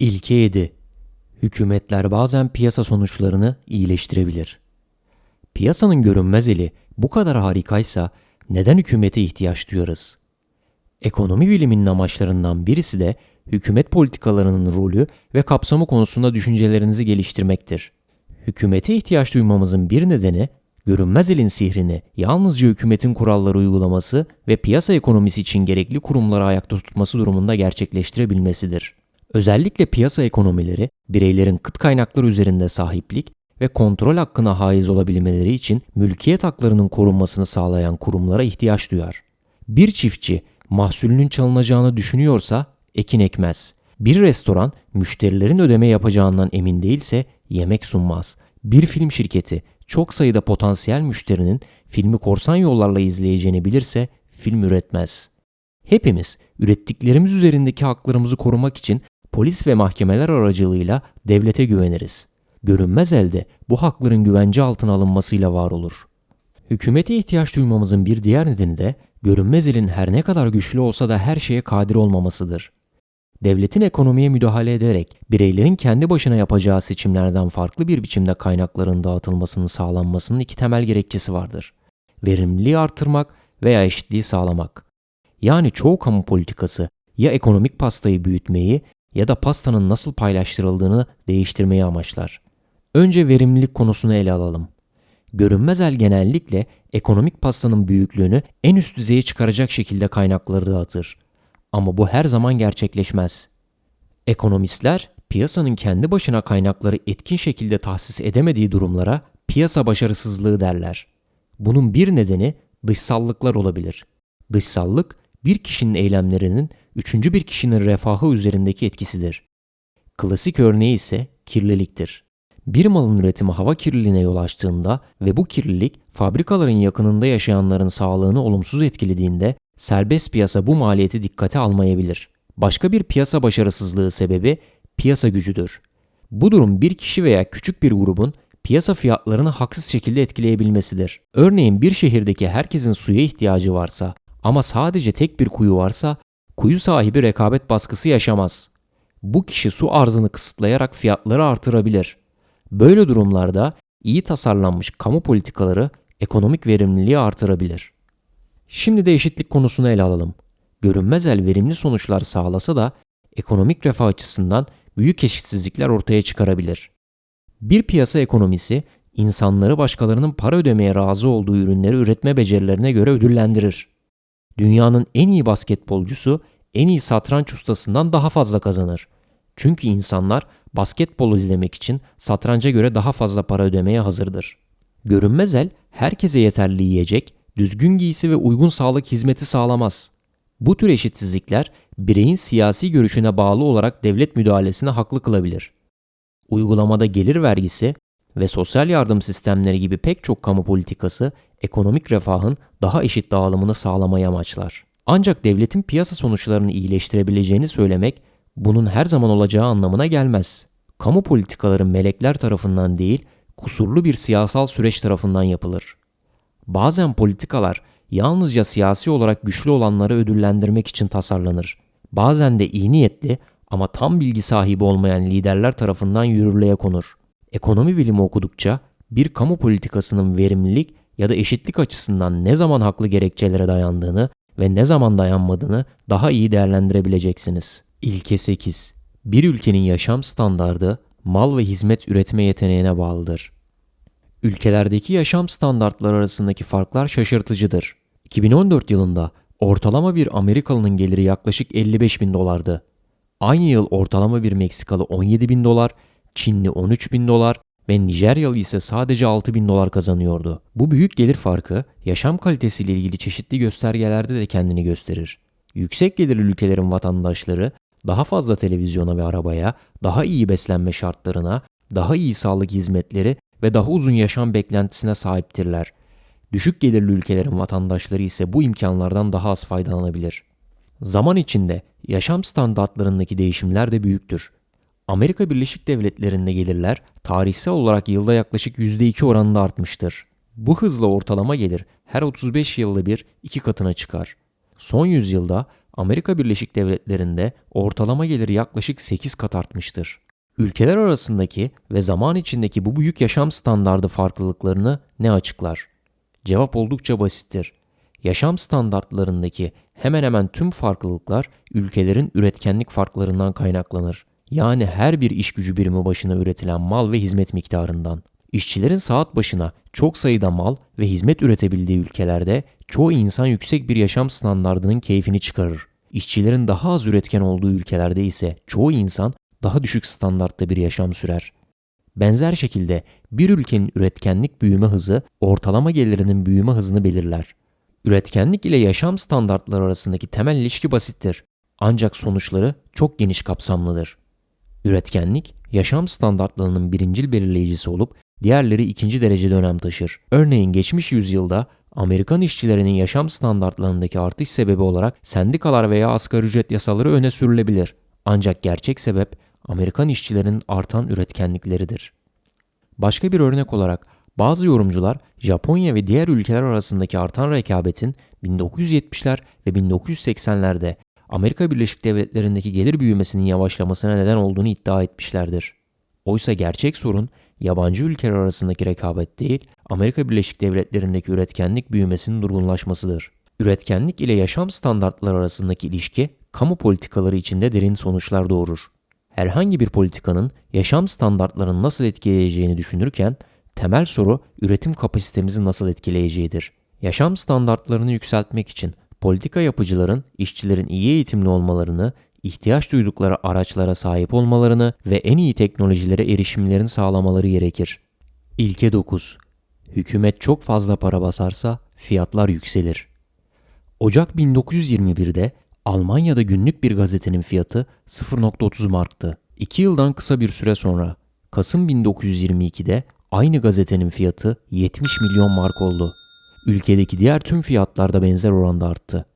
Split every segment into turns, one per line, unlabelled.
İlke 7. Hükümetler bazen piyasa sonuçlarını iyileştirebilir. Piyasanın görünmez eli bu kadar harikaysa neden hükümete ihtiyaç duyarız? Ekonomi biliminin amaçlarından birisi de hükümet politikalarının rolü ve kapsamı konusunda düşüncelerinizi geliştirmektir. Hükümete ihtiyaç duymamızın bir nedeni görünmez elin sihrini yalnızca hükümetin kuralları uygulaması ve piyasa ekonomisi için gerekli kurumları ayakta tutması durumunda gerçekleştirebilmesidir. Özellikle piyasa ekonomileri bireylerin kıt kaynakları üzerinde sahiplik ve kontrol hakkına haiz olabilmeleri için mülkiyet haklarının korunmasını sağlayan kurumlara ihtiyaç duyar. Bir çiftçi mahsulünün çalınacağını düşünüyorsa ekin ekmez. Bir restoran müşterilerin ödeme yapacağından emin değilse yemek sunmaz. Bir film şirketi çok sayıda potansiyel müşterinin filmi korsan yollarla izleyeceğini bilirse film üretmez. Hepimiz ürettiklerimiz üzerindeki haklarımızı korumak için polis ve mahkemeler aracılığıyla devlete güveniriz. Görünmez elde bu hakların güvence altına alınmasıyla var olur. Hükümete ihtiyaç duymamızın bir diğer nedeni de görünmez elin her ne kadar güçlü olsa da her şeye kadir olmamasıdır. Devletin ekonomiye müdahale ederek bireylerin kendi başına yapacağı seçimlerden farklı bir biçimde kaynakların dağıtılmasının sağlanmasının iki temel gerekçesi vardır. Verimliliği artırmak veya eşitliği sağlamak. Yani çoğu kamu politikası ya ekonomik pastayı büyütmeyi ya da pastanın nasıl paylaştırıldığını değiştirmeyi amaçlar. Önce verimlilik konusunu ele alalım. Görünmez el genellikle ekonomik pastanın büyüklüğünü en üst düzeye çıkaracak şekilde kaynakları dağıtır. Ama bu her zaman gerçekleşmez. Ekonomistler piyasanın kendi başına kaynakları etkin şekilde tahsis edemediği durumlara piyasa başarısızlığı derler. Bunun bir nedeni dışsallıklar olabilir. Dışsallık bir kişinin eylemlerinin üçüncü bir kişinin refahı üzerindeki etkisidir. Klasik örneği ise kirliliktir. Bir malın üretimi hava kirliliğine yol açtığında ve bu kirlilik fabrikaların yakınında yaşayanların sağlığını olumsuz etkilediğinde serbest piyasa bu maliyeti dikkate almayabilir. Başka bir piyasa başarısızlığı sebebi piyasa gücüdür. Bu durum bir kişi veya küçük bir grubun piyasa fiyatlarını haksız şekilde etkileyebilmesidir. Örneğin bir şehirdeki herkesin suya ihtiyacı varsa ama sadece tek bir kuyu varsa kuyu sahibi rekabet baskısı yaşamaz. Bu kişi su arzını kısıtlayarak fiyatları artırabilir. Böyle durumlarda iyi tasarlanmış kamu politikaları ekonomik verimliliği artırabilir. Şimdi de eşitlik konusunu ele alalım. Görünmez el verimli sonuçlar sağlasa da ekonomik refah açısından büyük eşitsizlikler ortaya çıkarabilir. Bir piyasa ekonomisi insanları başkalarının para ödemeye razı olduğu ürünleri üretme becerilerine göre ödüllendirir. Dünyanın en iyi basketbolcusu en iyi satranç ustasından daha fazla kazanır. Çünkü insanlar basketbol izlemek için satranca göre daha fazla para ödemeye hazırdır. Görünmez el herkese yeterli yiyecek, düzgün giysi ve uygun sağlık hizmeti sağlamaz. Bu tür eşitsizlikler bireyin siyasi görüşüne bağlı olarak devlet müdahalesine haklı kılabilir. Uygulamada gelir vergisi ve sosyal yardım sistemleri gibi pek çok kamu politikası ekonomik refahın daha eşit dağılımını sağlamayı amaçlar. Ancak devletin piyasa sonuçlarını iyileştirebileceğini söylemek bunun her zaman olacağı anlamına gelmez. Kamu politikaları melekler tarafından değil, kusurlu bir siyasal süreç tarafından yapılır. Bazen politikalar yalnızca siyasi olarak güçlü olanları ödüllendirmek için tasarlanır. Bazen de iyi niyetli ama tam bilgi sahibi olmayan liderler tarafından yürürlüğe konur. Ekonomi bilimi okudukça bir kamu politikasının verimlilik ya da eşitlik açısından ne zaman haklı gerekçelere dayandığını ve ne zaman dayanmadığını daha iyi değerlendirebileceksiniz. İlke 8. Bir ülkenin yaşam standardı mal ve hizmet üretme yeteneğine bağlıdır. Ülkelerdeki yaşam standartları arasındaki farklar şaşırtıcıdır. 2014 yılında ortalama bir Amerikalı'nın geliri yaklaşık 55 bin dolardı. Aynı yıl ortalama bir Meksikalı 17 bin dolar, Çinli 13 bin dolar ve Nijeryalı ise sadece 6 bin dolar kazanıyordu. Bu büyük gelir farkı yaşam kalitesiyle ilgili çeşitli göstergelerde de kendini gösterir. Yüksek gelirli ülkelerin vatandaşları daha fazla televizyona ve arabaya, daha iyi beslenme şartlarına, daha iyi sağlık hizmetleri ve daha uzun yaşam beklentisine sahiptirler. Düşük gelirli ülkelerin vatandaşları ise bu imkanlardan daha az faydalanabilir. Zaman içinde yaşam standartlarındaki değişimler de büyüktür. Amerika Birleşik Devletleri'nde gelirler tarihsel olarak yılda yaklaşık %2 oranında artmıştır. Bu hızla ortalama gelir her 35 yılda bir iki katına çıkar. Son yüzyılda Amerika Birleşik Devletleri'nde ortalama geliri yaklaşık 8 kat artmıştır. Ülkeler arasındaki ve zaman içindeki bu büyük yaşam standardı farklılıklarını ne açıklar? Cevap oldukça basittir. Yaşam standartlarındaki hemen hemen tüm farklılıklar ülkelerin üretkenlik farklarından kaynaklanır. Yani her bir iş gücü birimi başına üretilen mal ve hizmet miktarından. İşçilerin saat başına çok sayıda mal ve hizmet üretebildiği ülkelerde çoğu insan yüksek bir yaşam standardının keyfini çıkarır. İşçilerin daha az üretken olduğu ülkelerde ise çoğu insan daha düşük standartta bir yaşam sürer. Benzer şekilde bir ülkenin üretkenlik büyüme hızı ortalama gelirinin büyüme hızını belirler. Üretkenlik ile yaşam standartları arasındaki temel ilişki basittir. Ancak sonuçları çok geniş kapsamlıdır. Üretkenlik, yaşam standartlarının birincil belirleyicisi olup diğerleri ikinci derecede önem taşır. Örneğin geçmiş yüzyılda Amerikan işçilerinin yaşam standartlarındaki artış sebebi olarak sendikalar veya asgari ücret yasaları öne sürülebilir. Ancak gerçek sebep Amerikan işçilerinin artan üretkenlikleridir. Başka bir örnek olarak bazı yorumcular Japonya ve diğer ülkeler arasındaki artan rekabetin 1970'ler ve 1980'lerde Amerika Birleşik Devletleri'ndeki gelir büyümesinin yavaşlamasına neden olduğunu iddia etmişlerdir. Oysa gerçek sorun yabancı ülkeler arasındaki rekabet değil, Amerika Birleşik Devletleri'ndeki üretkenlik büyümesinin durgunlaşmasıdır. Üretkenlik ile yaşam standartları arasındaki ilişki kamu politikaları içinde derin sonuçlar doğurur. Herhangi bir politikanın yaşam standartlarını nasıl etkileyeceğini düşünürken temel soru üretim kapasitemizi nasıl etkileyeceğidir. Yaşam standartlarını yükseltmek için politika yapıcıların işçilerin iyi eğitimli olmalarını, ihtiyaç duydukları araçlara sahip olmalarını ve en iyi teknolojilere erişimlerini sağlamaları gerekir. İlke 9. Hükümet çok fazla para basarsa fiyatlar yükselir. Ocak 1921'de Almanya'da günlük bir gazetenin fiyatı 0.30 marktı. 2 yıldan kısa bir süre sonra Kasım 1922'de aynı gazetenin fiyatı 70 milyon mark oldu. Ülkedeki diğer tüm fiyatlar da benzer oranda arttı.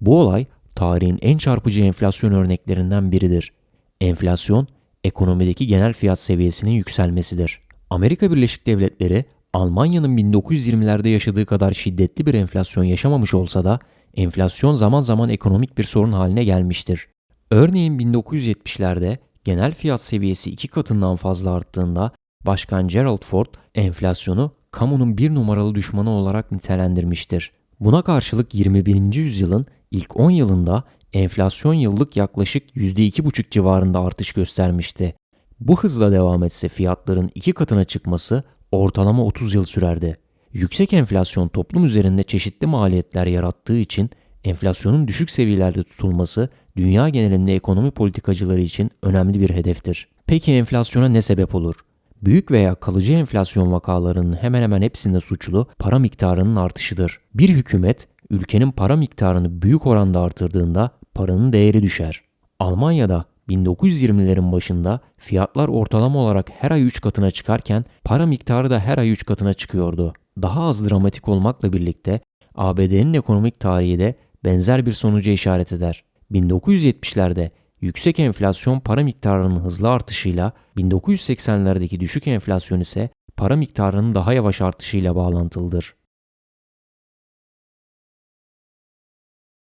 Bu olay tarihin en çarpıcı enflasyon örneklerinden biridir. Enflasyon, ekonomideki genel fiyat seviyesinin yükselmesidir. Amerika Birleşik Devletleri, Almanya'nın 1920'lerde yaşadığı kadar şiddetli bir enflasyon yaşamamış olsa da enflasyon zaman zaman ekonomik bir sorun haline gelmiştir. Örneğin 1970'lerde genel fiyat seviyesi iki katından fazla arttığında Başkan Gerald Ford enflasyonu kamunun bir numaralı düşmanı olarak nitelendirmiştir. Buna karşılık 21. yüzyılın ilk 10 yılında enflasyon yıllık yaklaşık %2,5 civarında artış göstermişti. Bu hızla devam etse fiyatların iki katına çıkması ortalama 30 yıl sürerdi. Yüksek enflasyon toplum üzerinde çeşitli maliyetler yarattığı için enflasyonun düşük seviyelerde tutulması dünya genelinde ekonomi politikacıları için önemli bir hedeftir. Peki enflasyona ne sebep olur? Büyük veya kalıcı enflasyon vakalarının hemen hemen hepsinde suçlu para miktarının artışıdır. Bir hükümet ülkenin para miktarını büyük oranda artırdığında paranın değeri düşer. Almanya'da 1920'lerin başında fiyatlar ortalama olarak her ay 3 katına çıkarken para miktarı da her ay 3 katına çıkıyordu. Daha az dramatik olmakla birlikte ABD'nin ekonomik tarihi de benzer bir sonuca işaret eder. 1970'lerde yüksek enflasyon para miktarının hızlı artışıyla 1980'lerdeki düşük enflasyon ise para miktarının daha yavaş artışıyla bağlantılıdır.